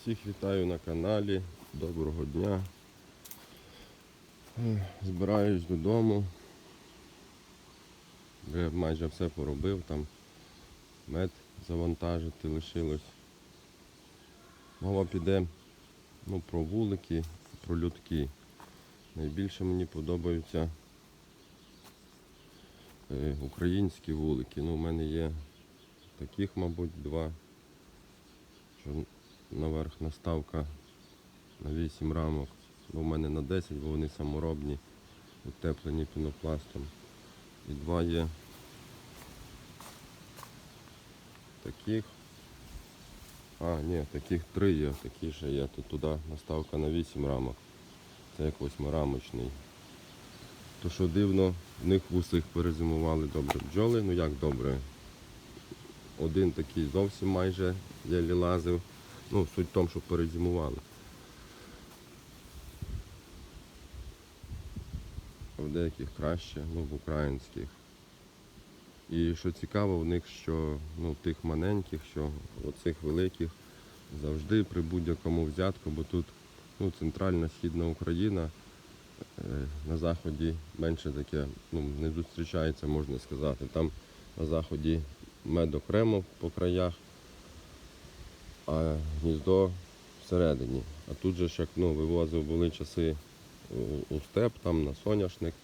Всіх вітаю на каналі. Доброго дня. Збираюсь додому. Вже майже все поробив, там мед завантажити лишилось. Мова піде ну, про вулики, про людки. Найбільше мені подобаються е, українські вулики. Ну, у мене є таких, мабуть, два. Наверх наставка на 8 рамок. Ну, у мене на 10, бо вони саморобні, утеплені пінопластом. І два є таких. А, ні, таких три є, такі ще є. Тут туди наставка на 8 рамок. Це як восьмирамочний. То що дивно, в них в усіх перезимували добре бджоли. Ну як добре? Один такий зовсім майже єлі лазив. Ну, суть в тому, що перезимували. В деяких краще, ну, в українських. І що цікаво в них, що ну, тих маленьких, що оцих великих завжди при будь-якому взятку, бо тут ну, центральна східна Україна, е, на заході менше таке ну, не зустрічається, можна сказати. Там на заході мед окремо по краях, а гніздо всередині. А тут же ж як ну, вивозив були часи у- степ, там на соняшник,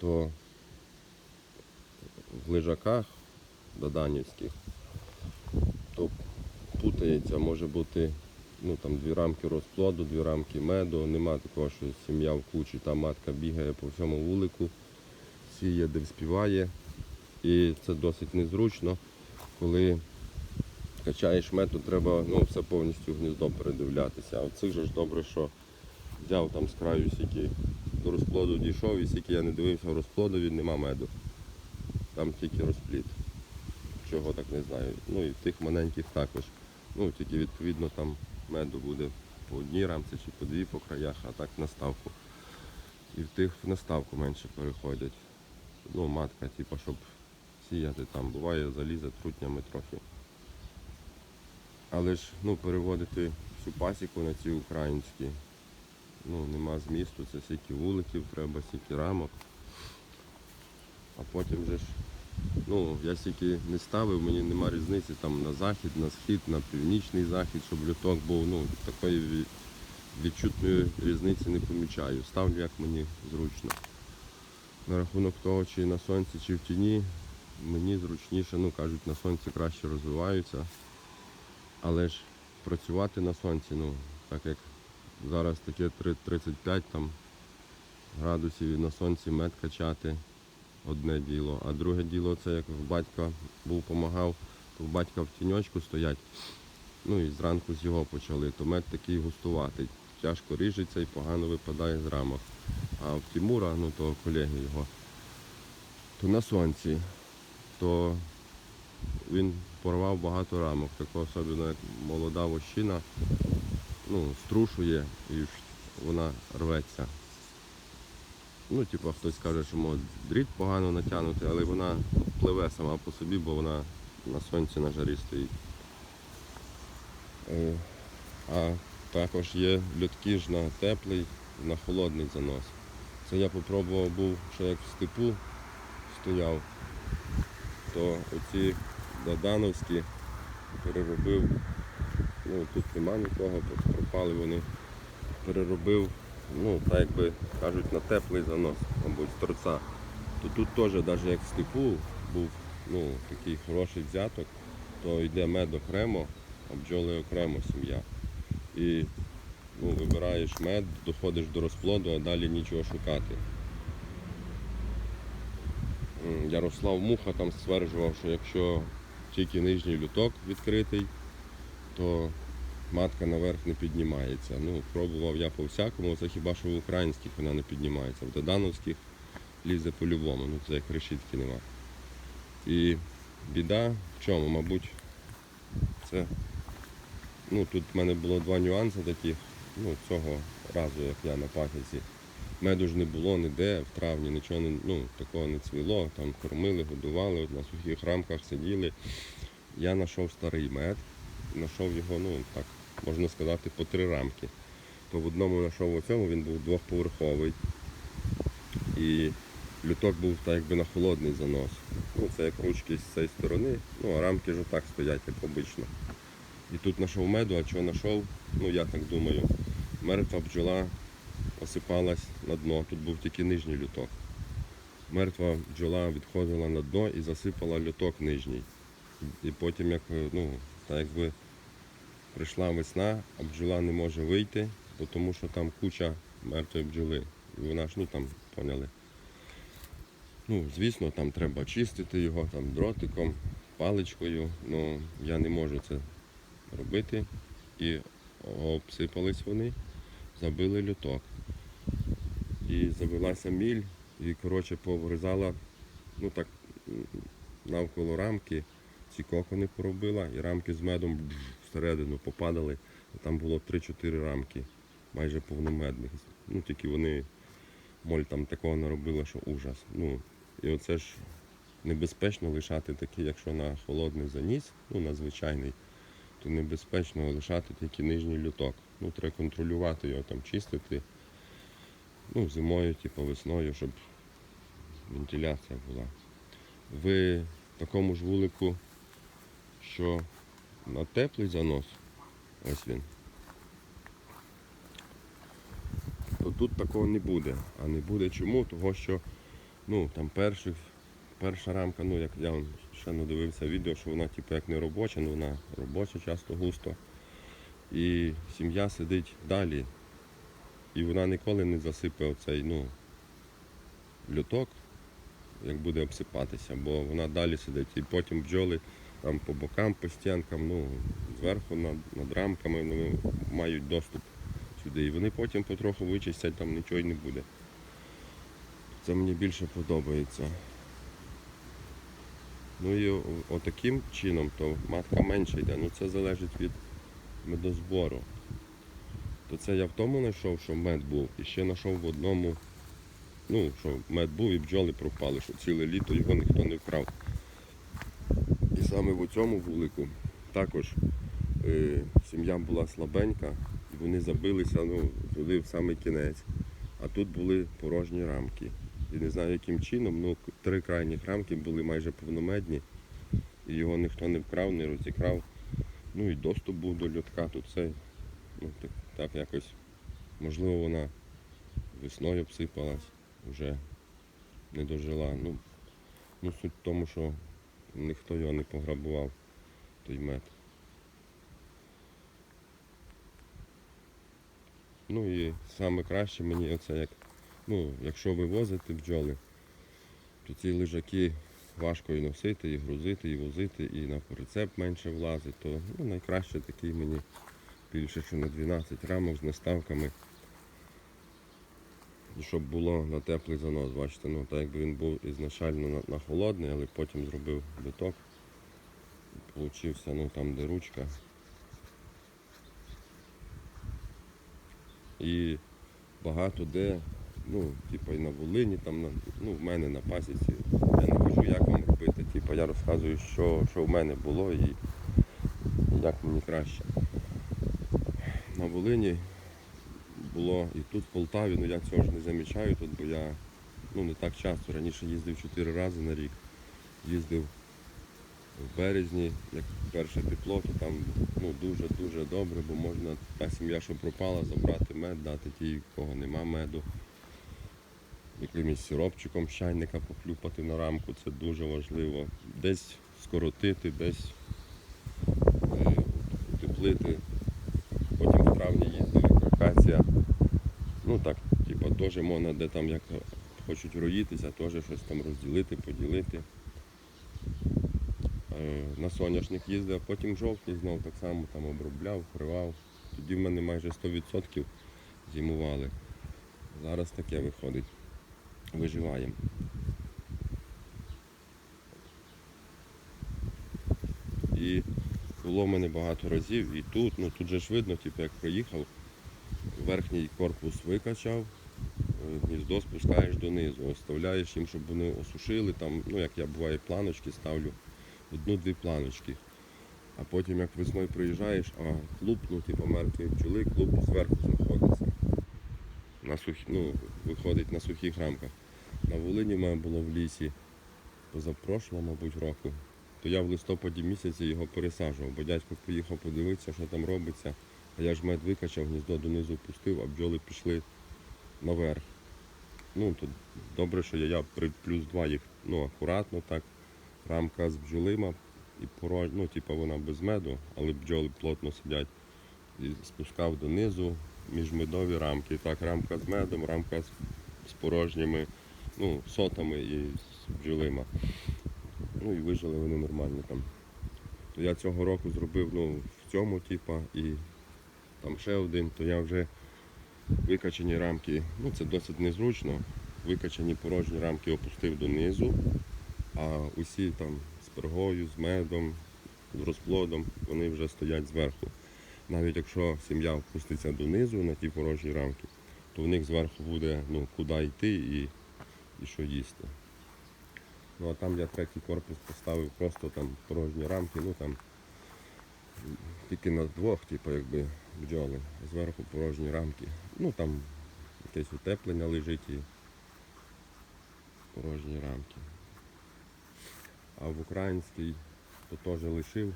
то в лежаках доданівських, то путається, може бути ну, там, дві рамки розплоду, дві рамки меду. Нема такого, що сім'я в кучі, там матка бігає по всьому вулику, сіє, де співає. І це досить незручно, коли качаєш мед, треба ну, все повністю в гніздо передивлятися. А оцих же ж добре, що взяв там з краю сіки до розплоду дійшов, і сіки я не дивився в розплодові, нема меду. Там тільки розплід. Чого так не знаю. Ну і в тих маленьких також. Ну, тільки відповідно там меду буде по одній рамці чи по дві по краях, а так наставку. І в тих в наставку менше переходять. Ну, матка, типу, щоб сіяти там. Буває, залізе трутнями трохи. Але ж ну, переводити всю пасіку на ці українські. Ну, нема змісту, це стільки вуликів треба, стільки рамок. А потім же ж, ну, я стільки не ставив, мені нема різниці там на захід, на схід, на північний захід, щоб люток був, ну, такої відчутної різниці не помічаю. Ставлю як мені зручно. На рахунок того, чи на сонці, чи в тіні, мені зручніше, ну кажуть, на сонці краще розвиваються. Але ж працювати на сонці, ну, так як зараз таке 35 там, градусів і на сонці мед качати одне діло. А друге діло це як в батька був помагав, то в батька в тіньочку стоять. Ну і зранку з його почали, то мед такий густуватий. Тяжко ріжеться і погано випадає з рамок. А в Тимура, ну то колеги його, то на сонці, то він порвав багато рамок, тако особливо як молода вощина, ну, струшує і вона рветься. Ну, типу, хтось каже, що може дріт погано натягнути, але вона пливе сама по собі, бо вона на сонці на жарі стоїть. Е, А також є льотки ж на теплий, на холодний занос. Це я попробував був ще як в степу стояв, то оці Додановські переробив, ну тут нема нікого, пропали вони, переробив, ну так якби кажуть, на теплий занос, мабуть, з торця. То тут теж, навіть як в степу був ну, такий хороший взяток, то йде мед окремо, а бджоли окремо сім'я. І ну, вибираєш мед, доходиш до розплоду, а далі нічого шукати. Ярослав Муха там стверджував, що якщо тільки нижній люток відкритий, то матка наверх не піднімається. Ну, пробував я по всякому, це хіба що в українських вона не піднімається. В додановських лізе по-любому, ну це як решітки нема. І біда в чому, мабуть, це ну, тут в мене було два нюанси таких, ну, цього разу, як я на пасіці. Меду ж не було ніде, в травні нічого не, ну, такого не цвіло, там кормили, годували, на сухих рамках сиділи. Я знайшов старий мед, знайшов його, ну так, можна сказати, по три рамки. То в одному знайшов у цьому, він був двохповерховий. І люток був так якби на холодний занос. Ну, це як ручки з цієї сторони, ну а рамки ж отак стоять, як обично. І тут знайшов меду, а чого знайшов, ну я так думаю, мертва бджола осипалась на дно. Тут був тільки нижній люток. Мертва бджола відходила на дно і засипала люток нижній. І потім, як е, ну, так якби прийшла весна, а бджола не може вийти, тому що там куча мертвої бджоли. І вона ж, ну там, поняли. Ну, звісно, там треба чистити його там дротиком, паличкою. Ну, я не можу це робити. І обсипались вони, забили люток. І завелася міль, і коротше поврізала, ну так навколо рамки ці кокони поробила, і рамки з медом всередину попадали. Там було 3-4 рамки, майже повномедних. Ну тільки вони моль там такого наробила, що ужас. Ну, і оце ж небезпечно лишати такі, якщо на холодний заніс, ну на звичайний, то небезпечно лишати тільки нижній люток. Ну, треба контролювати його, там чистити. Ну, зимою, типу весною, щоб вентиляція була. В такому ж вулику, що на теплий занос, ось він. То тут такого не буде. А не буде чому? Того що ну, там перших, перша рамка, ну як я ще не дивився відео, що вона типу, як не робоча, ну вона робоча часто густо. І сім'я сидить далі. І вона ніколи не засипе оцей ну, люток, як буде обсипатися, бо вона далі сидить. І потім бджоли там по бокам, по стінкам, ну, зверху над, над рамками вони мають доступ сюди. І вони потім потроху вичистять, там нічого й не буде. Це мені більше подобається. Ну і отаким чином то матка менше йде. Ну це залежить від медозбору. То це я в тому знайшов, що мед був. І ще знайшов в одному, ну, що мед був і бджоли пропали, що ціле літо його ніхто не вкрав. І саме в цьому вулику також е, сім'я була слабенька, і вони забилися ну, туди в самий кінець. А тут були порожні рамки. І не знаю яким чином, ну три крайніх рамки були майже повномедні, і його ніхто не вкрав, не розікрав. Ну і доступ був до льотка, тут це ну, так, так якось, можливо, вона весною обсипалась, вже не дожила. Ну, ну суть в тому, що ніхто його не пограбував, той мед. Ну і саме краще мені оце як, ну, якщо вивозити бджоли, то ці лежаки важко і носити, і грузити, і возити, і на прицеп менше влазить, то ну, найкраще такий мені більше, що на 12 рамок з наставками. І щоб було на теплий занос, бачите, ну так якби він був ізначально на, на холодний, але потім зробив биток. Получився, ну там де ручка. І багато де, ну, типу і на Волині, там, на, ну, в мене на пасіці. Я не кажу, як вам робити. Типу, я розказую, що, що в мене було і, як мені краще. Волині було і тут в Полтаві, ну я цього ж не замічаю тут, бо я ну, не так часто. Раніше їздив 4 рази на рік. Їздив в березні, як перше тепло, то там ну, дуже-дуже добре, бо можна та сім'я, що пропала, забрати мед, дати тій, в кого нема меду. Якимось сиропчиком чайника поклюпати на рамку, це дуже важливо. Десь скоротити, десь е, утеплити. Травні їздили акація. Ну так, типа теж можна, де там як хочуть роїтися, теж щось там розділити, поділити. Е, На соняшник їздив, потім жовтий знов так само там обробляв, вкривав. Тоді в мене майже 100% зимували. Зараз таке виходить. Виживаємо. І було в мене багато разів і тут, ну тут же ж видно, типу, як проїхав, верхній корпус викачав, е, гніздо спускаєш донизу, оставляєш їм, щоб вони осушили, там, ну як я буває, планочки ставлю, одну-дві планочки. А потім як весною приїжджаєш, а клуб, ну типу мертвий бджоли, клуб зверху знаходиться. На сухі, ну, виходить на сухих рамках. На Волині в мене було в лісі позапрошлого, мабуть, року. То я в листопаді місяці його пересаджував, бо дядько поїхав подивитися, що там робиться. А я ж мед викачав, гніздо донизу пустив, а бджоли пішли наверх. Ну, то добре, що я, я при плюс два їх ну, акуратно так. Рамка з бджолима і порож... ну, типу вона без меду, але бджоли плотно сидять. І спускав донизу міжмедові рамки. І так, рамка з медом, рамка з порожніми ну, сотами і з бджолима. Ну і вижили вони нормально там. Я цього року зробив ну, в цьому, типа, і там ще один, то я вже викачані рамки, ну це досить незручно. Викачані порожні рамки опустив донизу, а усі там з пергою, з медом, з розплодом, вони вже стоять зверху. Навіть якщо сім'я опуститься донизу на ті порожні рамки, то в них зверху буде ну, куди йти і, і що їсти. Ну а там я третій корпус поставив просто там порожні рамки, ну там тільки на двох, типу, якби бджоли, зверху порожні рамки. Ну там якесь утеплення лежить і порожні рамки. А в українській то теж лишив.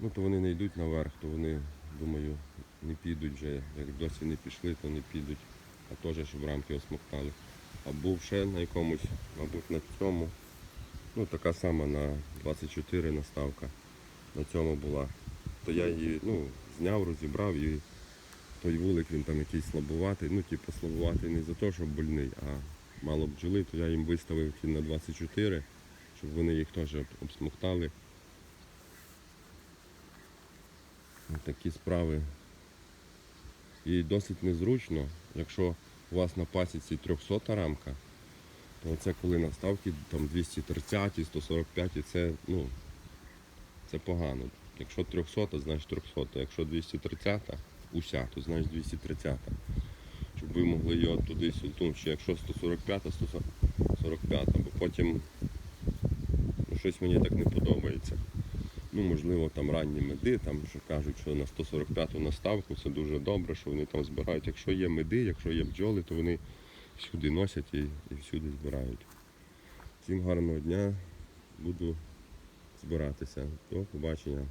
Ну то вони не йдуть наверх, то вони, думаю, не підуть вже. Як досі не пішли, то не підуть, а теж щоб рамки осмоктали. А був ще на якомусь, мабуть, на цьому. Ну така сама на 24 наставка. На цьому була. То я її ну, зняв, розібрав і той вулик він там якийсь слабуватий. Ну, типу слабуватий не за те, що больний, а мало бджоли, то я їм виставив він на 24, щоб вони їх теж обсмоктали. Такі справи. І досить незручно, якщо у вас на пасіці 300 рамка, то це коли наставки там 230, 145, це, ну, це погано. Якщо 300, то значить 300. Якщо 230, уся, то значить 230. Щоб ви могли його туди сюди, ну, ще якщо 145, 145, бо потім ну, щось мені так не подобається. Ну, можливо, там ранні меди, там що кажуть, що на 145-ту наставку це дуже добре, що вони там збирають. Якщо є меди, якщо є бджоли, то вони всюди носять і, і всюди збирають. Всім гарного дня, буду збиратися. До побачення.